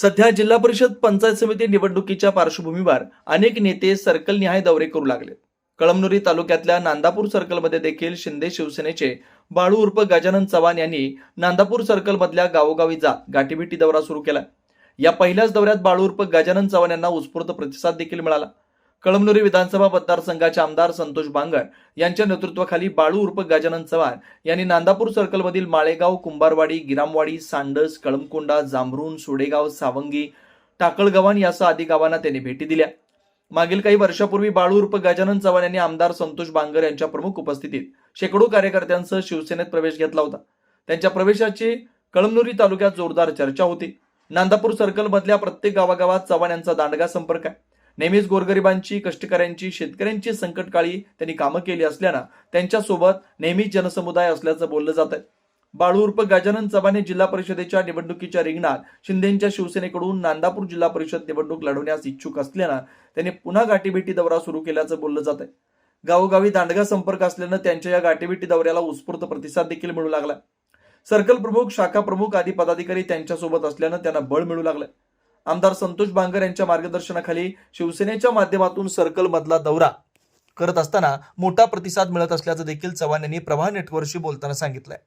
सध्या जिल्हा परिषद पंचायत समिती निवडणुकीच्या पार्श्वभूमीवर अनेक नेते सर्कलनिहाय दौरे करू लागले. कळमनुरी तालुक्यातल्या नांदापूर सर्कलमध्ये देखील शिंदे शिवसेनेचे बाळू उर्फ गजानन चव्हाण यांनी नांदापूर सर्कलमधल्या गावोगावी जात गाठीभेटी दौरा सुरू केला. या पहिल्याच दौऱ्यात बाळू उर्फ गजानन चव्हाण यांना उत्स्फूर्त प्रतिसाद देखील मिळाला. कळमनुरी विधानसभा मतदारसंघाचे आमदार संतोष बांगड यांच्या नेतृत्वाखाली बाळू उर्फ गजानन चव्हाण यांनी नांदापूर सर्कलमधील माळेगाव कुंभारवाडी गिरामवाडी सांडस कळमकोंडा जांभरून सोडेगाव सावंगी टाकळगव्हाण यासह आदी गावांना त्यांनी भेटी दिल्या. मागील काही वर्षापूर्वी बाळू उर्फ गजानन चव्हाण यांनी आमदार संतोष बांगर यांच्या प्रमुख उपस्थितीत शेकडो कार्यकर्त्यांसह शिवसेनेत प्रवेश घेतला होता. त्यांच्या प्रवेशाची कळमनुरी तालुक्यात जोरदार चर्चा होती. नांदापूर सर्कलमधल्या प्रत्येक गावागावात चव्हाण यांचा दांडगा संपर्क आहे. नेहमीच गोरगरिबांची कष्टकऱ्यांची शेतकऱ्यांची संकटकाळी त्यांनी कामं केली असल्यानं त्यांच्यासोबत नेहमीच जनसमुदाय असल्याचं बोललं जात आहे बाळू उर्फ गजानन चव्हाण जिल्हा परिषदेच्या निवडणुकीच्या रिंगणात शिंदेच्या शिवसेनेकडून नांदापूर जिल्हा परिषद निवडणूक लढवण्यास इच्छुक असल्यानं त्यांनी पुन्हा गाठीभेटी दौरा सुरू केल्याचं बोललं जात आहे गावोगावी दांडगा संपर्क असल्यानं त्यांच्या या गाठीभेटी दौऱ्याला उत्स्फूर्त प्रतिसाद देखील मिळू लागला सर्कल प्रमुख शाखा प्रमुख आदी पदाधिकारी त्यांच्यासोबत असल्यानं त्यांना बळ मिळू लागलं आमदार संतोष बांगर यांच्या मार्गदर्शनाखाली शिवसेनेच्या माध्यमातून सर्कल मधला दौरा करत असताना मोठा प्रतिसाद मिळत असल्याचं देखील चव्हाण यांनी प्रभा नेटवर्कशी बोलताना सांगितलंय.